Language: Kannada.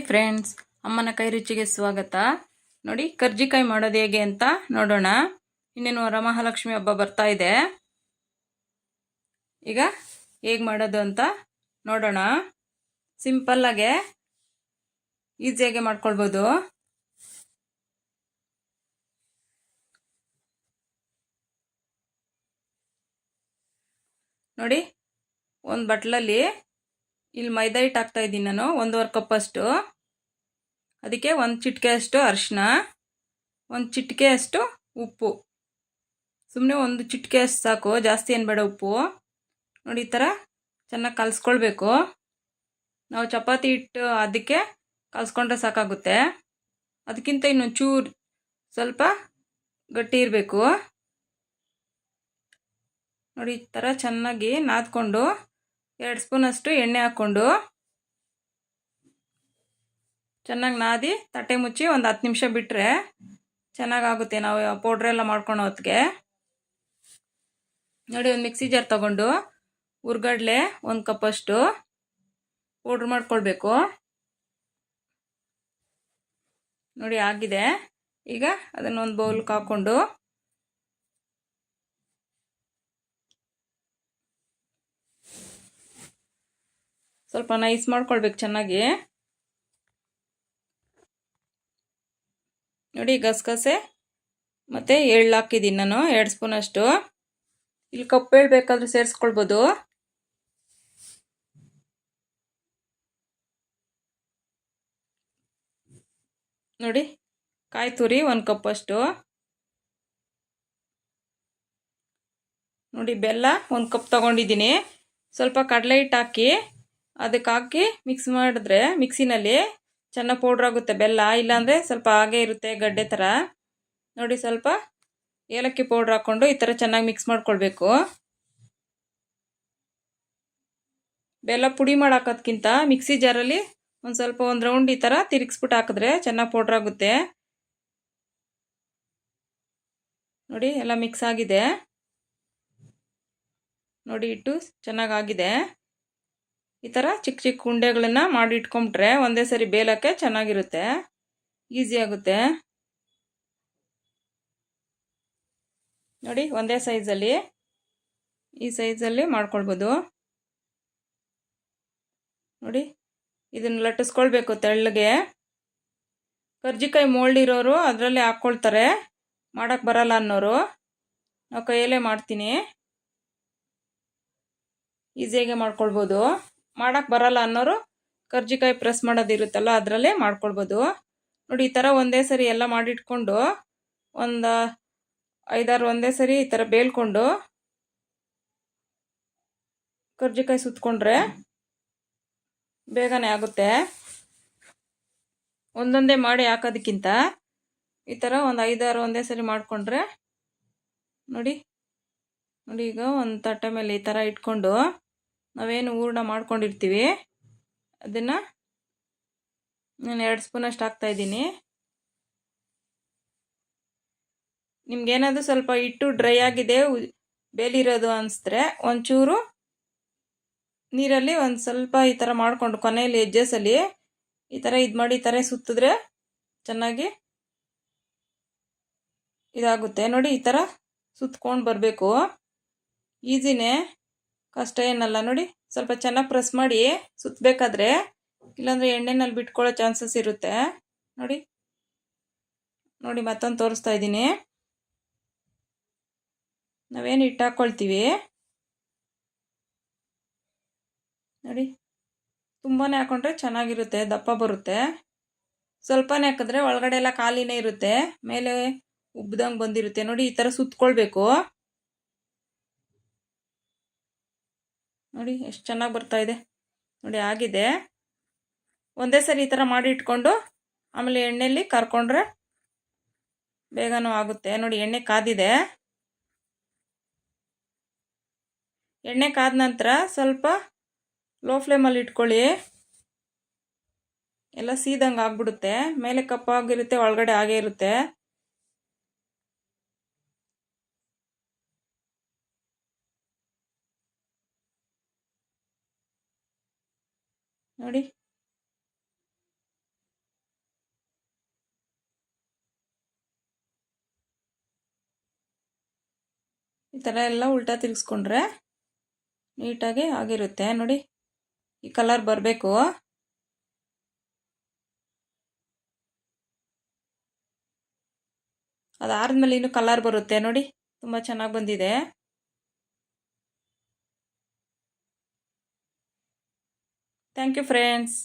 ಹಾಯ್ ಫ್ರೆಂಡ್ಸ್, ಅಮ್ಮನ ಕೈ ರುಚಿಗೆ ಸ್ವಾಗತ. ನೋಡಿ ಕರ್ಜಿಕಾಯಿ ಮಾಡೋದು ಹೇಗೆ ಅಂತ ನೋಡೋಣ. ಇನ್ನೇನು ರಮಹಾಲಕ್ಷ್ಮಿ ಹಬ್ಬ ಬರ್ತಾ ಇದೆ. ಈಗ ಹೇಗೆ ಮಾಡೋದು ಅಂತ ನೋಡೋಣ. ಸಿಂಪಲ್ಲಾಗೆ ಈಸಿಯಾಗೆ ಮಾಡ್ಕೊಳ್ಬೋದು. ನೋಡಿ, ಒಂದು ಬಟ್ಲಲ್ಲಿ ಇಲ್ಲಿ ಮೈದಾ ಹಿಟ್ಟು ಹಾಕ್ತಾ ಇದ್ದೀನಿ ನಾನು, ಒಂದೂವರೆ ಕಪ್ಪಷ್ಟು ಅದಕ್ಕೆ ಒಂದು ಚಿಟಿಕೆ ಅಷ್ಟು ಅರಿಶಿನ ಒಂದು ಚಿಟಿಕೆ ಅಷ್ಟು ಉಪ್ಪು. ಸುಮ್ಮನೆ ಒಂದು ಚಿಟಿಕೆ ಅಷ್ಟು ಸಾಕು, ಜಾಸ್ತಿ ಏನು ಬೇಡ ಉಪ್ಪು. ನೋಡಿ, ಈ ಥರ ಚೆನ್ನಾಗಿ ಕಲಿಸ್ಕೊಳ್ಬೇಕು. ನಾವು ಚಪಾತಿ ಹಿಟ್ಟು ಅದಕ್ಕೆ ಕಲಿಸ್ಕೊಂಡ್ರೆ ಸಾಕಾಗುತ್ತೆ. ಅದಕ್ಕಿಂತ ಇನ್ನು ಚೂರು ಸ್ವಲ್ಪ ಗಟ್ಟಿ ಇರಬೇಕು. ನೋಡಿ, ಈ ಥರ ಚೆನ್ನಾಗಿ ನಾದ್ಕೊಂಡು ಎರಡು ಸ್ಪೂನಷ್ಟು ಎಣ್ಣೆ ಹಾಕ್ಕೊಂಡು ಚೆನ್ನಾಗಿ ನಾದಿ, ತಟ್ಟೆ ಮುಚ್ಚಿ ಒಂದು ಹತ್ತು ನಿಮಿಷ ಬಿಟ್ಟರೆ ಚೆನ್ನಾಗಾಗುತ್ತೆ. ನಾವು ಪೌಡ್ರೆಲ್ಲ ಮಾಡ್ಕೊಳೋ ಹೊತ್ತಿಗೆ ನೋಡಿ, ಒಂದು ಮಿಕ್ಸಿ ಜಾರ್ ತಗೊಂಡು ಉರ್ಗಡ್ಲೆ ಒಂದು ಕಪ್ಪಷ್ಟು ಪೌಡ್ರ್ ಮಾಡ್ಕೊಳ್ಬೇಕು. ನೋಡಿ, ಆಗಿದೆ. ಈಗ ಅದನ್ನು ಒಂದು ಬೌಲ್ಗೆ ಹಾಕ್ಕೊಂಡು ಸ್ವಲ್ಪ ನೈಸ್ ಮಾಡ್ಕೊಳ್ಬೇಕು ಚೆನ್ನಾಗಿ. ನೋಡಿ ಗಸಗಸೆ. ಮತ್ತು ಎಳ್ಳು ಹಾಕಿದ್ದೀನಿ ನಾನು, ಎರಡು ಸ್ಪೂನಷ್ಟು ಇಲ್ಲಿ ಕಪ್ಪು ಎಳ್ಳು ಬೇಕಾದರೂ ಸೇರಿಸ್ಕೊಳ್ಬೋದು. ನೋಡಿ, ಕಾಯಿ ತುರಿ ಒಂದು ಕಪ್ಪಷ್ಟು ನೋಡಿ, ಬೆಲ್ಲ ಒಂದು ಕಪ್ ತಗೊಂಡಿದ್ದೀನಿ. ಸ್ವಲ್ಪ ಕಡಲೆ ಹಿಟ್ಟು ಹಾಕಿ. ಅದಕ್ಕೆ ಹಾಕಿ ಮಿಕ್ಸ್ ಮಾಡಿದ್ರೆ ಮಿಕ್ಸಿನಲ್ಲಿ ಚೆನ್ನಾಗಿ ಪೌಡ್ರ್ ಆಗುತ್ತೆ, ಬೆಲ್ಲ. ಇಲ್ಲಾಂದರೆ ಸ್ವಲ್ಪ ಹಾಗೆ ಇರುತ್ತೆ ಗಡ್ಡೆ ಥರ. ನೋಡಿ ಸ್ವಲ್ಪ ಏಲಕ್ಕಿ ಪೌಡ್ರ್ ಹಾಕ್ಕೊಂಡು ಈ ಥರ ಚೆನ್ನಾಗಿ ಮಿಕ್ಸ್ ಮಾಡ್ಕೊಳ್ಬೇಕು. ಬೆಲ್ಲ ಪುಡಿ ಮಾಡಾಕೋದ್ಕಿಂತ ಮಿಕ್ಸಿ ಜಾರಲ್ಲಿ ಒಂದು ಸ್ವಲ್ಪ ಒಂದು ರೌಂಡ್ ಈ ಥರ ತಿರುಗಿಸ್ಬಿಟ್ಟು ಹಾಕಿದ್ರೆ ಚೆನ್ನಾಗಿ ಪೌಡ್ರ್ ಆಗುತ್ತೆ. ನೋಡಿ ಎಲ್ಲ ಮಿಕ್ಸ್ ಆಗಿದೆ. ನೋಡಿ ಇಟ್ಟು ಚೆನ್ನಾಗಾಗಿದೆ ಈ ಥರ ಚಿಕ್ಕ ಚಿಕ್ಕ ಉಂಡೆಗಳನ್ನು ಮಾಡಿ ಇಟ್ಕೊಂಬಿಟ್ರೆ ಒಂದೇ ಸರಿ ಬೇಲಕ್ಕೆ ಚೆನ್ನಾಗಿರುತ್ತೆ. ಈಸಿ ಆಗುತ್ತೆ. ನೋಡಿ, ಒಂದೇ ಸೈಜಲ್ಲಿ ಈ ಸೈಜಲ್ಲಿ ಮಾಡ್ಕೊಳ್ಬೋದು. ನೋಡಿ, ಇದನ್ನು ಲಟ್ಟಿಸ್ಕೊಳ್ಬೇಕು ತೆಳ್ಳಗೆ. ಕರ್ಜಿಕಾಯಿ ಮೋಲ್ಡ್ ಇರೋರು ಅದರಲ್ಲಿ ಹಾಕ್ಕೊಳ್ತಾರೆ ಮಾಡೋಕ್ಕೆ ಬರಲ್ಲ ಅನ್ನೋರು. ನಾವು ಕೈಯಲ್ಲೇ ಮಾಡ್ತೀನಿ. ಈಸಿಯಾಗೆ ಮಾಡ್ಕೊಳ್ಬೋದು. ಮಾಡೋಕ್ಕೆ ಬರಲ್ಲ ಅನ್ನೋರು ಕರ್ಜಿಕಾಯಿ ಪ್ರೆಸ್ ಮಾಡೋದಿರುತ್ತಲ್ಲ ಅದರಲ್ಲೇ ಮಾಡ್ಕೊಳ್ಬೋದು. ನೋಡಿ, ಈ ಥರ ಒಂದೇ ಸರಿ ಎಲ್ಲ ಮಾಡಿಟ್ಕೊಂಡು ಒಂದು ಐದಾರು ಒಂದೇ ಸರಿ ಈ ಥರ ಬೇಲ್ಕೊಂಡು ಕರ್ಜಿಕಾಯಿ ಸುತ್ಕೊಂಡ್ರೆ ಬೇಗನೆ ಆಗುತ್ತೆ. ಒಂದೊಂದೇ ಮಾಡಿ ಹಾಕೋದಕ್ಕಿಂತ ಈ ಥರ ಒಂದು ಐದಾರು ಒಂದೇ ಸರಿ ಮಾಡಿಕೊಂಡ್ರೆ ನೋಡಿ ನೋಡಿ ಈಗ ಒಂದು ತಟ್ಟೆ ಮೇಲೆ ಈ ಥರ ಇಟ್ಕೊಂಡು ನಾವೇನು ಹೂರ್ಣ ಮಾಡ್ಕೊಂಡಿರ್ತೀವಿ. ಅದನ್ನು ನಾನು ಎರಡು ಸ್ಪೂನಷ್ಟು ಹಾಕ್ತಾಯಿದ್ದೀನಿ ನಿಮ್ಗೇನಾದರೂ ಸ್ವಲ್ಪ ಹಿಟ್ಟು ಡ್ರೈ ಆಗಿದೆ ಬೇಲಿರೋದು ಅನಿಸಿದ್ರೆ ಒಂಚೂರು ನೀರಲ್ಲಿ ಒಂದು ಸ್ವಲ್ಪ ಈ ಥರ ಮಾಡಿಕೊಂಡು ಕೊನೆಯಲ್ಲಿ ಎಜ್ಜಸಲ್ಲಿ ಈ ಥರ ಇದು ಮಾಡಿ ಈ ಥರ ಸುತ್ತಿದ್ರೆ ಚೆನ್ನಾಗಿ ಇದಾಗುತ್ತೆ. ನೋಡಿ ಈ ಥರ ಸುತ್ಕೊಂಡು ಬರಬೇಕು. ಈಸಿನೇ ಕಷ್ಟ ಏನಲ್ಲ ನೋಡಿ, ಸ್ವಲ್ಪ ಚೆನ್ನಾಗಿ ಪ್ರೆಸ್ ಮಾಡಿ ಸುತ್ತಬೇಕಾದ್ರೆ ಇಲ್ಲಾಂದರೆ ಎಣ್ಣೆನಲ್ಲಿ ಬಿಟ್ಕೊಳ್ಳೋ ಚಾನ್ಸಸ್ ಇರುತ್ತೆ. ನೋಡಿ ನೋಡಿ ಮತ್ತೊಂದು ತೋರಿಸ್ತಾ ಇದ್ದೀನಿ. ನಾವೇನು ಹಿಟ್ಟು ಹಾಕ್ಕೊಳ್ತೀವಿ ನೋಡಿ ತುಂಬಾ ಹಾಕೊಂಡ್ರೆ ಚೆನ್ನಾಗಿರುತ್ತೆ, ದಪ್ಪ ಬರುತ್ತೆ. ಸ್ವಲ್ಪನೇ ಹಾಕಿದ್ರೆ ಒಳಗಡೆ ಎಲ್ಲ ಖಾಲಿನೇ ಇರುತ್ತೆ, ಮೇಲೆ ಉಬ್ಬದಂಗೆ ಬಂದಿರುತ್ತೆ. ನೋಡಿ, ಈ ಥರ ಸುತ್ಕೊಳ್ಬೇಕು. ನೋಡಿ, ಎಷ್ಟು ಚೆನ್ನಾಗಿ ಬರ್ತಾ ಇದೆ. ನೋಡಿ, ಆಗಿದೆ. ಒಂದೇ ಸರಿ ಈ ಥರ ಮಾಡಿ ಇಟ್ಕೊಂಡು, ಆಮೇಲೆ ಎಣ್ಣೆಯಲ್ಲಿ ಕರ್ಕೊಂಡ್ರೆ ಬೇಗನೂ ಆಗುತ್ತೆ. ನೋಡಿ, ಎಣ್ಣೆ ಕಾದಿದೆ. ಎಣ್ಣೆ ಕಾದ ನಂತರ ಸ್ವಲ್ಪ ಲೋ ಫ್ಲೇಮಲ್ಲಿ ಇಟ್ಕೊಳ್ಳಿ. ಎಲ್ಲ ಸೀದಂಗೆ ಆಗ್ಬಿಡುತ್ತೆ. ಮೇಲೆ ಕಪ್ಪಾಗಿರುತ್ತೆ, ಒಳಗಡೆ ಆಗೇ ಇರುತ್ತೆ. ನೋಡಿ. ಈ ಥರ ಎಲ್ಲ ಉಲ್ಟಾ ತಿರುಗಿಸ್ಕೊಂಡ್ರೆ ನೀಟಾಗಿ ಆಗಿರುತ್ತೆ. ನೋಡಿ, ಈ ಕಲರ್ ಬರಬೇಕು. ಅದಾದ್ಮೇಲೆ ಇನ್ನು ಕಲರ್ ಬರುತ್ತೆ. ನೋಡಿ, ತುಂಬ ಚೆನ್ನಾಗಿ ಬಂದಿದೆ. Thank you friends